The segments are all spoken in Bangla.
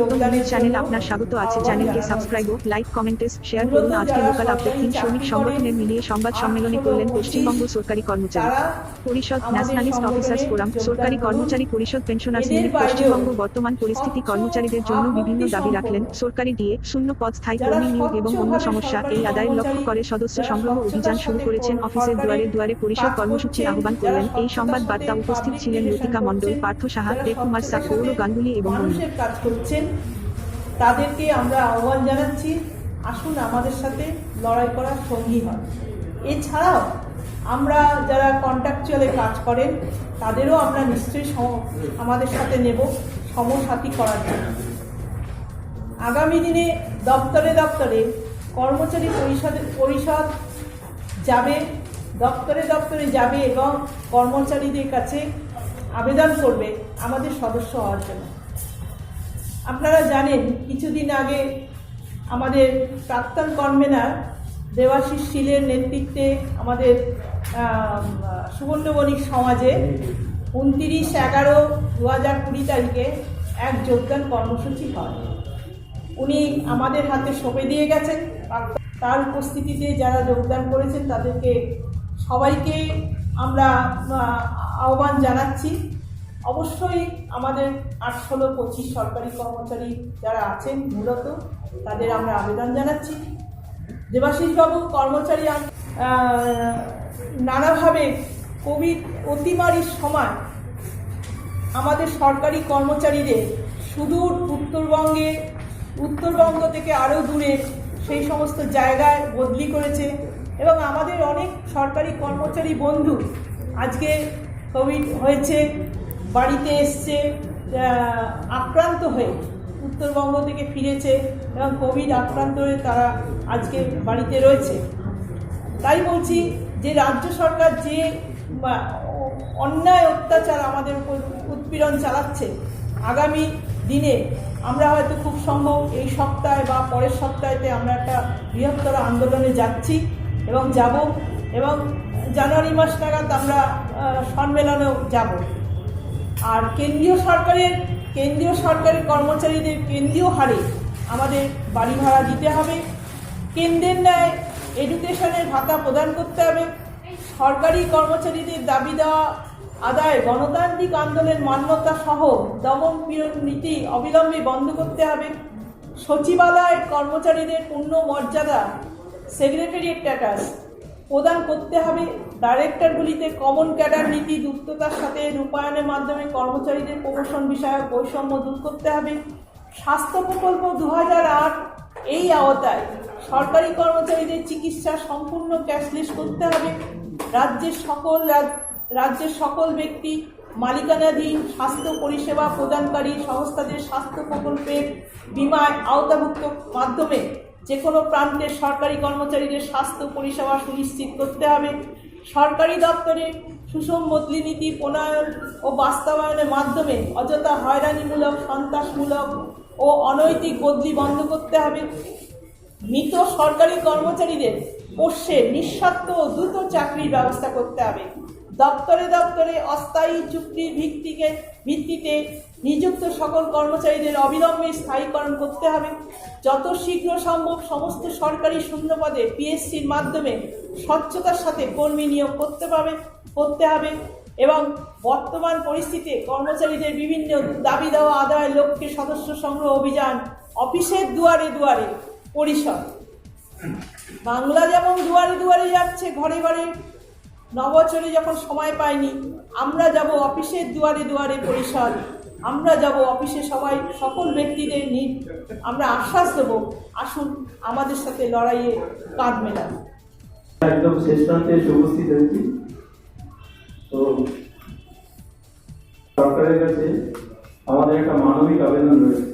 পরিবর্তন চ্যানেল আপনার স্বাগত আছে চ্যানেলকে। সাবস্ক্রাইব ও লাইক কমেন্টেস শেয়ার করুন। আজকে লোকাল আপডেট তিন শ্রমিক সংগঠনের মিলিয়ে সংবাদ সম্মেলনে করলেন পশ্চিমবঙ্গ সরকারি কর্মচারী। পরিষদ ন্যাশনালিস্ট অফিসার্স ফোরাম সরকারি কর্মচারী পরিষদ পেনশনার্স ইউনিট পশ্চিমবঙ্গ বর্তমান পরিস্থিতি কর্মচারীদের জন্য বিভিন্ন দাবি রাখলেন। সরকারি ডিএ শূন্য পদ স্থায়ী কর্মী নিয়োগ এবং অন্য সমস্যা, এই আদায়ের লক্ষ্য করে সদস্য সংগ্রহ অভিযান শুরু করেছেন। অফিসের দুয়ারে দুয়ারে পরিষদ কাজ কর্মসূচির আহ্বান করলেন। এই সংবাদ বার্তা উপস্থিত ছিলেন লতিকা মণ্ডল, পার্থ সাহা, দেব কুমার স্বচ্ছতার গৌর গাঙ্গুলি এবং অন্য তাদেরকে আমরা আহ্বান জানাচ্ছি, আসুন আমাদের সাথে লড়াই করার সঙ্গী হন। এছাড়াও আমরা যারা কন্ট্রাকচুয়ালে কাজ করেন, তাদেরও আমরা নিশ্চয়ই আমাদের সাথে নেব সমসাথী করার জন্য। আগামী দিনে দপ্তরে দপ্তরে কর্মচারী পরিষদের পরিষদ যাবে, দপ্তরে দপ্তরে যাবে এবং কর্মচারীদের কাছে আবেদন করবে আমাদের সদস্য হওয়ার জন্য। আপনারা জানেন কিছুদিন আগে আমাদের প্রাক্তন কনভেনার দেবাশিস শীলের নেতৃত্বে আমাদের আম, সুবর্ণবণিক সমাজে উনতিরিশ এগারো দু হাজার কুড়ি তারিখে এক যোগদান কর্মসূচি হয়। উনি আমাদের হাতে সঁপে দিয়ে গেছেন। তার উপস্থিতিতে যারা যোগদান করেছেন তাদেরকে সবাইকে আমরা আহ্বান জানাচ্ছি। অবশ্যই আমাদের আট ষোলো পঁচিশ সরকারি কর্মচারী যারা আছেন, মূলত তাদের আমরা আবেদন জানাচ্ছি। দেবাশিসবাবু কর্মচারী নানাভাবে কোভিড অতিমারির সময় আমাদের সরকারি কর্মচারীদের সুদূর উত্তরবঙ্গে, উত্তরবঙ্গ থেকে আরও দূরে সেই সমস্ত জায়গায় বদলি করেছে এবং আমাদের অনেক সরকারি কর্মচারী বন্ধু আজকে কোভিড হয়েছে। বাড়িতে এসছে আক্রান্ত হয়ে উত্তরবঙ্গ থেকে ফিরেছে এবং কোভিড আক্রান্ত হয়ে তারা আজকে বাড়িতে রয়েছে। তাই বলছি যে রাজ্য সরকার যে অন্যায় অত্যাচার আমাদের উপর উৎপীড়ন চালাচ্ছে, আগামী দিনে আমরা হয়তো খুব সম্ভব এই সপ্তাহে বা পরের সপ্তাহেতে আমরা একটা বৃহত্তর আন্দোলনে যাচ্ছি এবং যাব এবং জানুয়ারি মাস নাগাদ আমরা সম্মেলনেও যাব। আর কেন্দ্রীয় সরকারের কেন্দ্রীয় সরকারের কর্মচারীদের কেন্দ্রীয় হারে আমাদের বাড়ি ভাড়া দিতে হবে। কেন্দ্রের ন্যায় এডুকেশনের ভাতা প্রদান করতে হবে। সরকারি কর্মচারীদের দাবি দেওয়া, আদায় গণতান্ত্রিক আন্দোলনের মান্যতা সহ দমন পীড়ন নীতি অবিলম্বে বন্ধ করতে হবে। সচিবালয় কর্মচারীদের পূর্ণ মর্যাদা সেক্রেটারিয়েট স্ট্যাটাস প্রদান করতে হবে ডাইরেক্টরগুলিতে কমন ক্যাডার নীতি দ্রুততার সাথে রূপায়ণের মাধ্যমে কর্মচারীদের প্রমোশন বিষয়ক বৈষম্য দূর করতে হবে। স্বাস্থ্য প্রকল্প দু হাজার আট এই আওতায় সরকারি কর্মচারীদের চিকিৎসা সম্পূর্ণ ক্যাশলেস করতে হবে। রাজ্যের সকল রাজ- রাজ্যের সকল ব্যক্তি, মালিকানাধীন স্বাস্থ্য পরিষেবা প্রদানকারী সংস্থাদের স্বাস্থ্য প্রকল্পের বিমায় আওতাভুক্ত মাধ্যমে যে কোনো প্রান্তে সরকারি কর্মচারীদের স্বাস্থ্য পরিষেবা সুনিশ্চিত করতে হবে। সরকারি দপ্তরে সুষম বদলি নীতি প্রণয়ন ও বাস্তবায়নের মাধ্যমে অযথা হয়রানিমূলক, সন্ত্রাসমূলক ও অনৈতিক বদলি বন্ধ করতে হবে। মৃত সরকারি কর্মচারীদের পোষ্যের নিঃস্বার্থ ও দ্রুত চাকরির ব্যবস্থা করতে হবে। দপ্তরে দপ্তরে অস্থায়ী চুক্তির ভিত্তিকে, ভিত্তিতে নিযুক্ত সকল কর্মচারীদের অবিলম্বে স্থায়ীকরণ করতে হবে। যত শীঘ্র সম্ভব সমস্ত সরকারি শূন্যপদে পিএসসির মাধ্যমে স্বচ্ছতার সাথে কর্মী নিয়োগ করতে পাবে করতে হবে এবং বর্তমান পরিস্থিতিতে কর্মচারীদের বিভিন্ন দাবি দেওয়া আদায়ের লক্ষ্যে সদস্য সংগ্রহ অভিযান অফিসের দুয়ারে দুয়ারে পরিষদ। বাংলা যেমন দুয়ারে দুয়ারে যাচ্ছে, ঘরে ঘরে নবছরে যখন সময় পাইনি, আমরা যাব অফিসের দুয়ারে দুয়ারে পরিষদ। আমরা যাব অফিসে সবাই, সকল ব্যক্তিদের নিয়ে আমরা আশ্বাস দেবো, আসুন আমাদের সাথে লড়াইয়ে কাঁধ মেলান একদম শেষ প্রান্তে এসে উপস্থিত হয়েছি। তো সরকারের কাছে আমাদের একটা মানবিক আবেদন রয়েছে।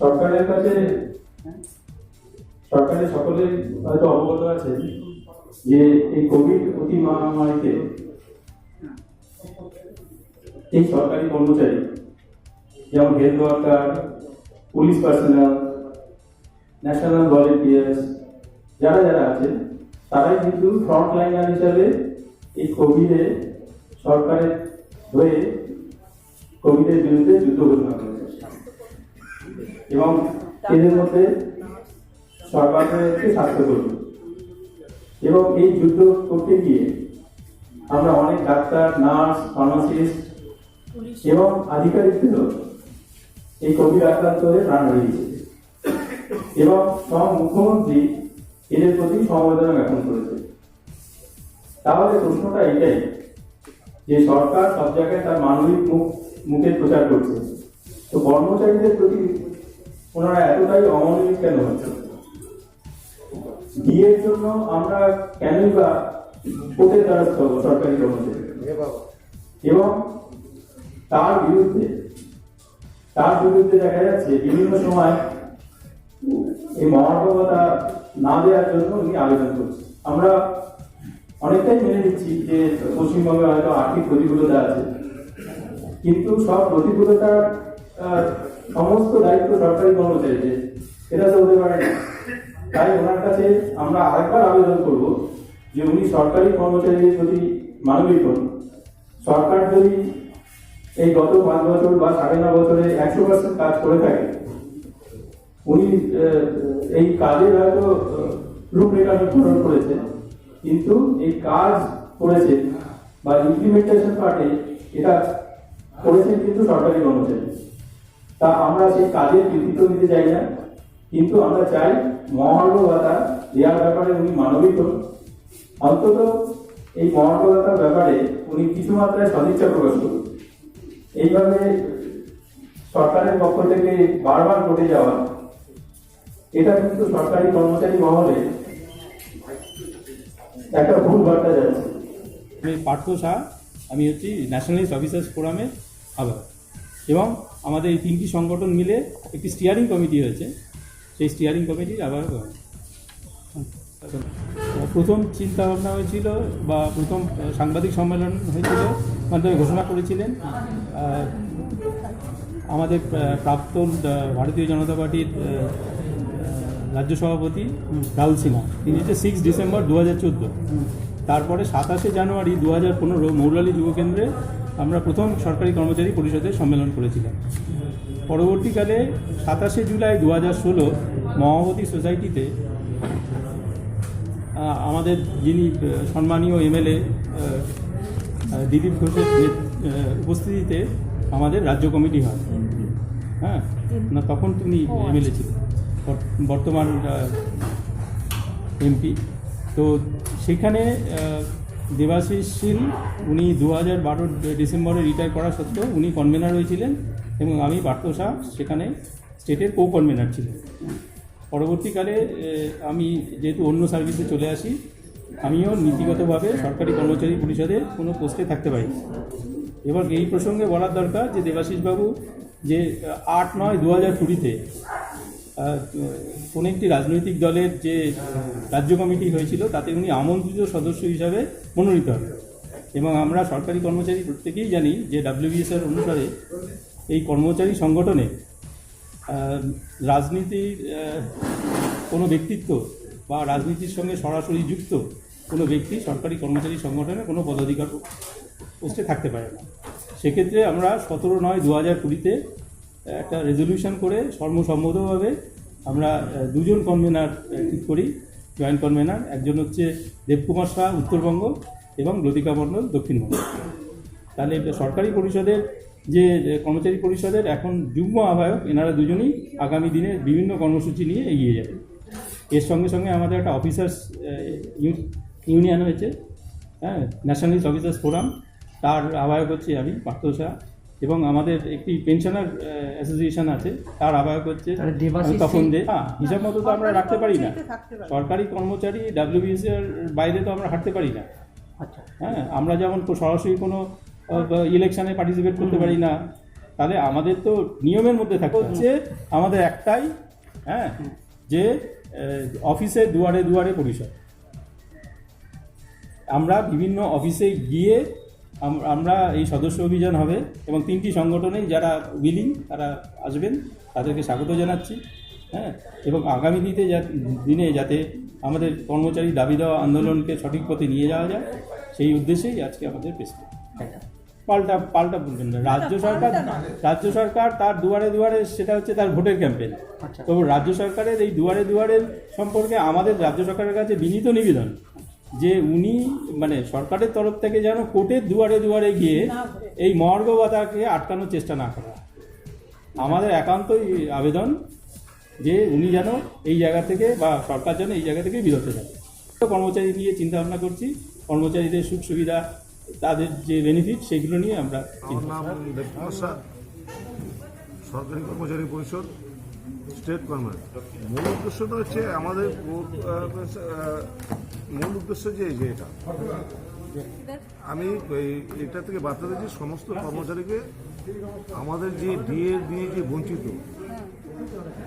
সরকারের কাছে, সরকারের সকলে হয়তো অবগত আছে যে এই কোভিড অতি মহামারীতে এই সরকারি কর্মচারী, যেমন health worker police personnel national volunteers যারা যারা আছে, তারাই কিন্তু ফ্রন্ট লাইনার হিসাবে এই কোভিডে সরকারের হয়ে কোভিডের বিরুদ্ধে যুদ্ধ ঘোষণা করেছে। এবং এদের মধ্যে সরকারের হচ্ছে স্বাস্থ্যকর্মী। এবং এই যুদ্ধ করতে গিয়ে আমরা অনেক ডাক্তার নার্স ফার্মাসিস্ট এবং আধিকারিকদেরও এই কোভিড আক্রান্ত হয়ে প্রাণ হারিয়েছে এবং সব মুখ্যমন্ত্রী এদের প্রতি সমবেদনা জ্ঞাপন করেছে। তাহলে প্রশ্নটা এটাই যে সরকার সব জায়গায় তার মানবিক মুখ মুখের প্রচার করছে। তো কর্মচারীদের প্রতি ওনারা এতটাই অমানবিক কেন হচ্ছে বিয়ের জন্য আমরা কেনই বা কোর্টের দ্বারস্থ হব সরকারি কর্মচারী এবং তার বিরুদ্ধে তার বিরুদ্ধে দেখা যাচ্ছে বিভিন্ন সময় এই মহার্ঘবতা না দেওয়ার জন্য উনি আবেদন করছেন। আমরা অনেকটাই মেনে নিচ্ছি যে পশ্চিমবঙ্গে হয়তো আর্থিক প্রতিকূলতা আছে কিন্তু সব প্রতিকূলতার সমস্ত দায়িত্ব সরকারি কর্মচারীদের এটা তো হতে পারে না। তাই ওনার কাছে আমরা আরেকবার আবেদন করব যে উনি সরকারি কর্মচারীদের যদি মানবিক হন। সরকার যদি এই গত পাঁচ বছর বা সাড়ে ন বছরে একশো পার্সেন্ট কাজ করে থাকে, উনি এই কাজের হয়তো রূপরেখা নির্ধারণ করেছে কিন্তু এই কাজ করেছে বা ইমপ্লিমেন্টেশন পার্টে এটা করেছেন কিন্তু সরকারি কর্মচারী। তা আমরা সেই কাজের কৃতিত্ব নিতে চাই না, কিন্তু আমরা চাই মহার্ঘ ভাতা দেওয়ার ব্যাপারে উনি মানবিক হন। অন্তত এই মহার্ঘদাতার ব্যাপারে উনি কিছু মাত্রায় সদিচ্ছা প্রকাশ করুন। এইভাবে সরকারের পক্ষ থেকে বারবার ঘটে যাওয়া, এটা কিন্তু সরকারি কর্মচারী মহলে একটা ভুল বার্তা যাচ্ছে আমি পার্থ শাহ, আমি হচ্ছি ন্যাশনালিস্ট অফিসার্স ফোরামের আহ্বায়ক এবং আমাদের এই তিনটি সংগঠন মিলে একটি স্টিয়ারিং কমিটি হয়েছে। সেই স্টিয়ারিং কমিটির আহ্বায়ক আমি। প্রথম চিন্তা ভাবনা হয়েছিল বা প্রথম সাংবাদিক সম্মেলন হয়েছিল, মাধ্যমে ঘোষণা করেছিলেন আমাদের প্রাক্তন ভারতীয় জনতা পার্টির রাজ্য সভাপতি রাহুল সিনহা। তিনি হচ্ছে সিক্স ডিসেম্বর দু হাজার চোদ্দ। তারপরে সাতাশে জানুয়ারি দু হাজার পনেরো মৌলালী যুবকেন্দ্রে আমরা প্রথম সরকারি কর্মচারী পরিষদের সম্মেলন করেছিলাম। পরবর্তীকালে সাতাশে জুলাই দু হাজার ষোলো মহাবতী সোসাইটিতে আমাদের যিনি সম্মানীয় এমএলএ দিলীপ ঘোষের উপস্থিতিতে আমাদের রাজ্য কমিটি হয়। হ্যাঁ? না, তখন তিনি এমএলএ ছিল বর্তমান এমপি। তো সেখানে দেবাশিস শীল, উনি দু হাজার বারো ডিসেম্বরে রিটায়ার করা সত্ত্বেও উনি কনভেনার হয়েছিলেন। এবং আমি পার্থ শাহ সেখানে স্টেটের কো কনভেনার ছিলেন। পরবর্তীকালে আমি যেহেতু অন্য সার্ভিসে চলে আসি, আমিও নীতিগতভাবে সরকারি কর্মচারী পরিষদে কোনো পোস্টে থাকতে পারি এবার এই প্রসঙ্গে বলার দরকার যে দেবাশিসবাবু যে আট নয় দু হাজার কুড়িতে কোনো একটি রাজনৈতিক দলের যে রাজ্য কমিটি হয়েছিল, তাতে উনি আমন্ত্রিত সদস্য হিসাবে মনোনীত হন। এবং আমরা সরকারি কর্মচারী প্রত্যেকেই জানি যে ডাব্লিউবিএসআর অনুসারে এই কর্মচারী সংগঠনে রাজনীতির কোনো ব্যক্তিত্ব বা রাজনীতির সঙ্গে সরাসরি যুক্ত কোনো ব্যক্তি সরকারি কর্মচারী সংগঠনে কোনো পদাধিকার পোস্টে থাকতে পারে না। সেক্ষেত্রে আমরা সতেরো নয় দু হাজার কুড়িতে একটা রেজলিউশন করে সর্বসম্মতভাবে আমরা দুজন কনভেনার ঠিক করি, জয়েন্ট কনভেনার। একজন হচ্ছে দেবকুমার শাহ উত্তরবঙ্গ এবং লতিকা মণ্ডল দক্ষিণবঙ্গ। তাহলে সরকারি পরিষদের যে যে কর্মচারী পরিষদের এখন যুগ্ম আহ্বায়ক এনারা দুজনেই আগামী দিনে বিভিন্ন কর্মসূচি নিয়ে এগিয়ে যাবে। এর সঙ্গে সঙ্গে আমাদের একটা অফিসার্স ইউনিয়ন হয়েছে হ্যাঁ ন্যাশনালিস্ট অফিসার্স ফোরাম তার আহ্বায়ক হচ্ছে আমি পার্থ শাহ এবং আমাদের একটি পেনশনার অ্যাসোসিয়েশন আছে তার আহ্বায়ক হচ্ছে তখন দে। হ্যাঁ হিসাব মতো তো আমরা রাখতে পারি না। সরকারি কর্মচারী ডাব্লিউবিএসি এর বাইরে তো আমরা হাঁটতে পারি না। আচ্ছা। হ্যাঁ আমরা যেমন সরাসরি কোনো ইলেকশনে পার্টিসিপেট করতে পারি না তাহলে আমাদের তো নিয়মের মধ্যে থাকতে হচ্ছে আমাদের একটাই হ্যাঁ যে অফিসে দুয়ারে দুয়ারে পরিষদ। আমরা বিভিন্ন অফিসে গিয়ে আমরা এই সদস্য অভিযান হবে এবং তিনটি সংগঠনে যারা উইলিং তারা আসবেন তাদেরকে স্বাগত জানাচ্ছি হ্যাঁ এবং আগামী দিনে যা দিনে যাতে আমাদের কর্মচারী দাবি দেওয়া আন্দোলনকে সঠিক পথে নিয়ে যাওয়া যায় সেই উদ্দেশ্যেই আজকে আমাদের প্রেস আচ্ছা পাল্টা পাল্টা বলবেন না। রাজ্য সরকার রাজ্য সরকার তার দুয়ারে দুয়ারে সেটা হচ্ছে তার ভোটের ক্যাম্পেন তো রাজ্য সরকারের এই দুয়ারে দুয়ারের সম্পর্কে আমাদের রাজ্য সরকারের কাছে বিনীত নিবেদন যে উনি মানে সরকারের তরফ থেকে যেন কোর্টের দুয়ারে দুয়ারে গিয়ে এই মর্গবতাকে আটকানোর চেষ্টা না করা। আমাদের একান্তই আবেদন যে উনি যেন এই জায়গা থেকে বা সরকার যেন এই জায়গা থেকে বিরত থাকে। কর্মচারী নিয়ে চিন্তা ভাবনা করছি। কর্মচারীদের সুখ সুবিধা তাদের যে বেনিফিট সেগুলো নিয়ে আমরা আমার নাম সরকারি কর্মচারী পরিষদ স্টেট পারমানেন্ট মূল উদ্দেশ্যটা হচ্ছে আমাদের মূল, উদ্দেশ্য যে এটা। আমি এই- এটা থেকে বার্তা দিচ্ছি সমস্ত কর্মচারীকে আমাদের যে ডিএ দিয়ে যে বঞ্চিত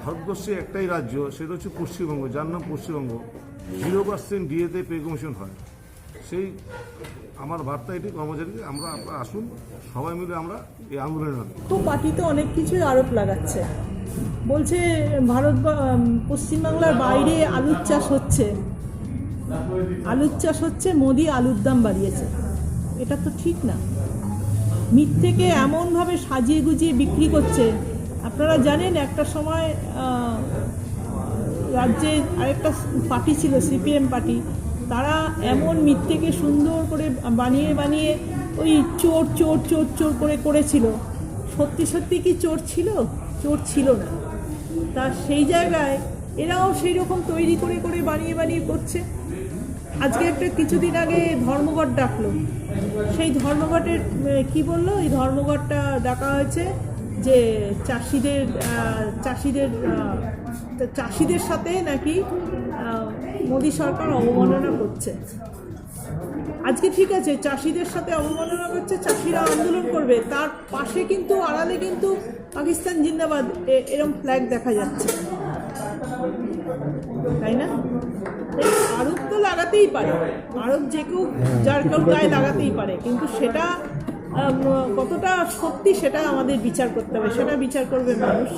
ভারতবর্ষে একটাই রাজ্য সেটা হচ্ছে পশ্চিমবঙ্গ যার নাম পশ্চিমবঙ্গ। জিরো পার্সেন্ট ডিএতে পে কমিশন হয়। সেই আমার বার্তা এটি কর্মচারীকে আমরা আসুন, সবাই মিলে আমরা এই আন্দোলনে তো পার্টিতে অনেক কিছুই আরোপ লাগাচ্ছে। বলছে, ভারত পশ্চিমবাংলার বাইরে আলুর চাষ হচ্ছে। আলুর চাষ হচ্ছে, মোদি আলুর দাম বাড়িয়েছে। এটা তো ঠিক না। মিথ্যেকে এমনভাবে সাজিয়ে গুজিয়ে বিক্রি করছে। আপনারা জানেন, একটা সময় রাজ্যে আরেকটা পার্টি ছিল, সিপিএম পার্টি। তারা এমন মিথ্যেকে সুন্দর করে বানিয়ে বানিয়ে ওই চোর চোর চোর চোর করে করেছিল। সত্যি সত্যি কি চোর ছিল? চোর ছিল না। তা সেই জায়গায় এরাও সেই রকম তৈরি করে করে বানিয়ে বানিয়ে করছে। আজকে একটা কিছুদিন আগে ধর্মঘট ডাকলো। সেই ধর্মঘটের কি বলল? এই ধর্মঘটটা ডাকা হয়েছে যে চাষিদের চাষিদের চাষিদের সাথে নাকি মোদী সরকার অবমাননা করছে। আজকে ঠিক আছে, চাষিদের সাথে অবমাননা করছে, চাষিরা আন্দোলন করবে, তার পাশে কিন্তু, আড়ালে কিন্তু পাকিস্তান জিন্দাবাদ এরম ফ্ল্যাগ দেখা যাচ্ছে। তাই না? আরোপ তো লাগাতেই পারে। আরোপ যে কেউ, যার কেউ গায়ে লাগাতেই পারে। কিন্তু সেটা কতটা সত্যি সেটা আমাদের বিচার করতে হবে, সেটা বিচার করবে মানুষ।